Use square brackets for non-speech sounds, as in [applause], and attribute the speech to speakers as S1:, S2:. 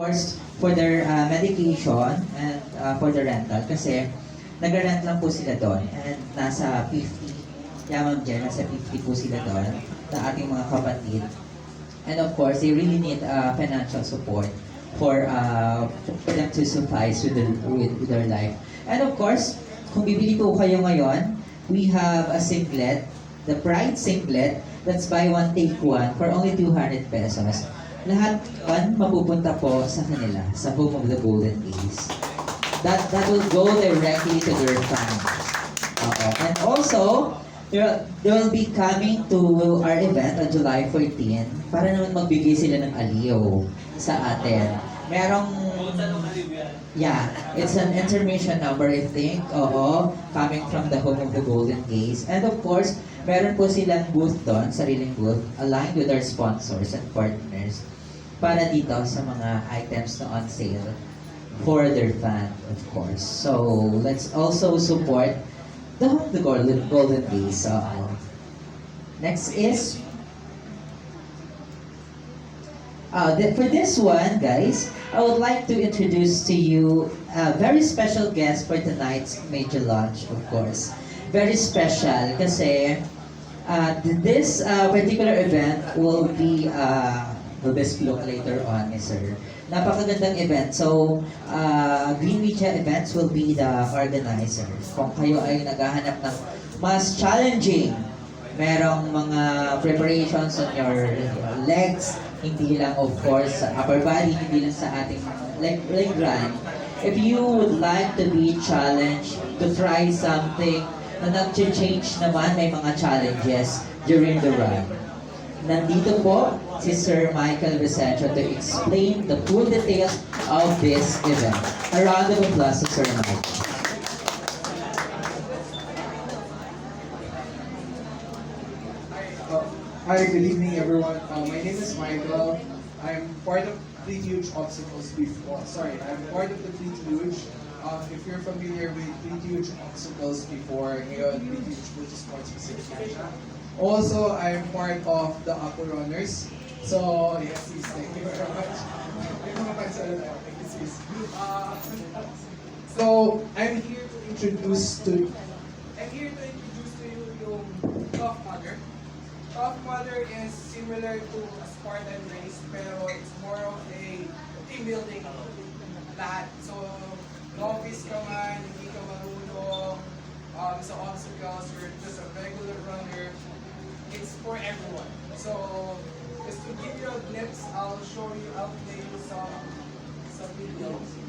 S1: course, for their uh, medication and uh, for the rental kasi nag-rent lang po sila doon and nasa 50, yaman dyan, nasa 50 po sila doon na ating mga kapatid. And of course, they really need uh, financial support for uh, them to suffice with their, with, with their life. And of course, kung bibili po kayo ngayon, we have a singlet, the Pride singlet, that's buy one take one for only 200 pesos. Lahat yun mapupunta po sa kanila, sa Home of the Golden Days. That that will go directly to their fund. Oo. And also, there, they will be coming to our event on July 14 para naman magbigay sila ng aliw sa atin. Merong Yeah, it's an intermission number, I think. Oo, coming from the home of the Golden Gaze. And of course, meron po silang booth doon, sariling booth, aligned with our sponsors and partners para dito sa mga items na on sale for their fan, of course. So, let's also support the home of the Golden, Golden Gaze. Oo. Next is Uh, th- for this one, guys, I would like to introduce to you a very special guest for tonight's major launch, of course. Very special kasi uh, th- this uh, particular event will be uh, will be later on, yes, sir. Napakagandang event. So, uh, Green Media Events will be the organizer. Kung kayo ay naghahanap ng mas challenging merong mga preparations on your legs, hindi lang of course sa upper body, hindi lang sa ating leg, leg run. If you would like to be challenged to try something na nag-change naman, may mga challenges during the run. Nandito po si Sir Michael Vicencio to explain the full details of this event. A round of applause to Sir Michael.
S2: Hi, good evening everyone. Uh, my name is Michael. I'm part of Fleet Huge Obstacles before. Sorry, I'm part of the Fleet Huge. Um, if you're familiar with Fleet Huge Obstacles before, ngayon Fleet Huge Multisport specific. Also, I'm part of the Aqua Runners. So, yes, sis, thank you very much. [laughs] So, I'm here to introduce to Hog Mother is similar to a Spartan race, pero it's more of a team building lahat. So, novice ka man, hindi ka marunong um, sa obstacles, you're just a regular runner, it's for everyone. So, just to give you a glimpse, I'll show you, I'll play you some, some videos.